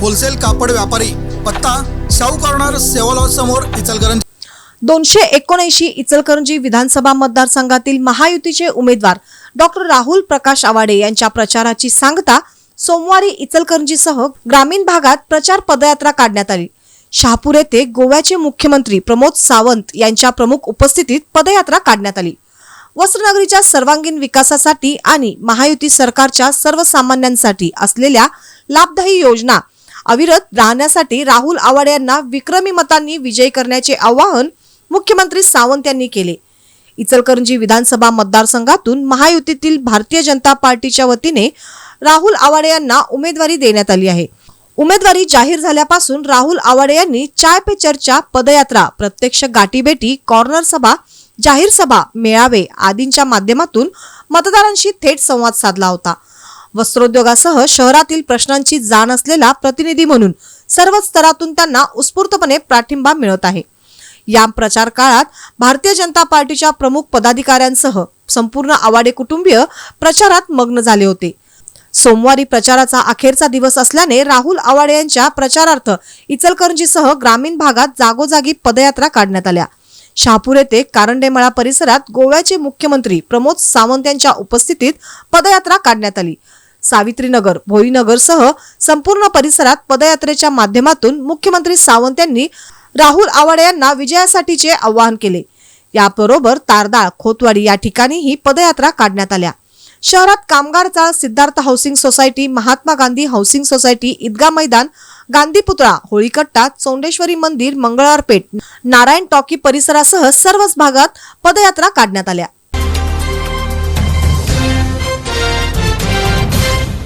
Wholesale कापड व्यापारी पत्ता शाहू कॉर्नर सेवालॉज समोर इचलकरंजी. दोनशे एकोणऐंशी इचलकरंजी विधानसभा मतदारसंघातील महायुतीचे उमेदवार डॉक्टर राहुल प्रकाश आवाडे यांच्या प्रचाराची सांगता सोमवारी इचलकरंजीसह ग्रामीण भागात प्रचार पदयात्रा काढण्यात आली. शहापूर येथे गोव्याचे मुख्यमंत्री प्रमोद सावंत यांच्या प्रमुख उपस्थितीत पदयात्रा काढण्यात आली. वस्त्रनगरीच्या सर्वांगीण विकासासाठी आणि महायुती सरकारच्या सर्वसामान्यांसाठी असलेल्या लाभदायी योजना अविरत राहण्यासाठी राहुल आवाडे यांना विक्रमी मतांनी विजयी करण्याचे आवाहन मुख्यमंत्री सावंत यांनी केले. इचलकरंजी विधानसभा मतदारसंघातून महायुतीतील भारतीय जनता पार्टीच्या वतीने राहुल आवाडे यांना उमेदवारी देण्यात आली आहे. उमेदवारी जाहीर झाल्यापासून राहुल आवाडे यांनी चाय पे चर्चा पदयात्रा प्रत्यक्ष गाठीभेटी कॉर्नर सभा जाहीर सभा मेळावे आदींच्या माध्यमातून मतदारांशी थेट संवाद साधला होता. वस्त्रोद्योगासह शहरातील प्रश्नांची जाण असलेला प्रतिनिधी म्हणून सर्व स्तरातून त्यांना उत्स्फूर्तपणे पाठिंबा मिळत आहे. या प्रचार काळात भारतीय जनता पार्टीच्या प्रमुख पदाधिकाऱ्यांसह संपूर्ण आवाडे कुटुंबीय प्रचारात मग्न झाले होते. सोमवारी प्रचाराचा अखेरचा दिवस असल्याने राहुल आवाडे यांच्या प्रचारार्थ इचलकरंजीसह ग्रामीण भागात जागोजागी पदयात्रा काढण्यात आल्या. शहापूर येथे कारंडेमळा परिसरात गोव्याचे मुख्यमंत्री प्रमोद सावंत यांच्या उपस्थितीत पदयात्रा काढण्यात आली. सावित्रीनगर भोईनगरसह संपूर्ण परिसरात पदयात्रेच्या माध्यमातून मुख्यमंत्री सावंत यांनी राहुल आवाडे यांना विजयासाठीचे आवाहन केले. याबरोबर तारदाळ खोतवाडी या ठिकाणीही पदयात्रा काढण्यात आल्या. शहरात कामगार chawl Siddharth housing society Mahatma Gandhi housing society Idgah Maidan Gandhi पुतळा होळीकट्टा चौंडेश्वरी मंदिर मंगळवार पेठ नारायण टॉकी परिसरासह सर्वच भागात पदयात्रा काढण्यात आल्या.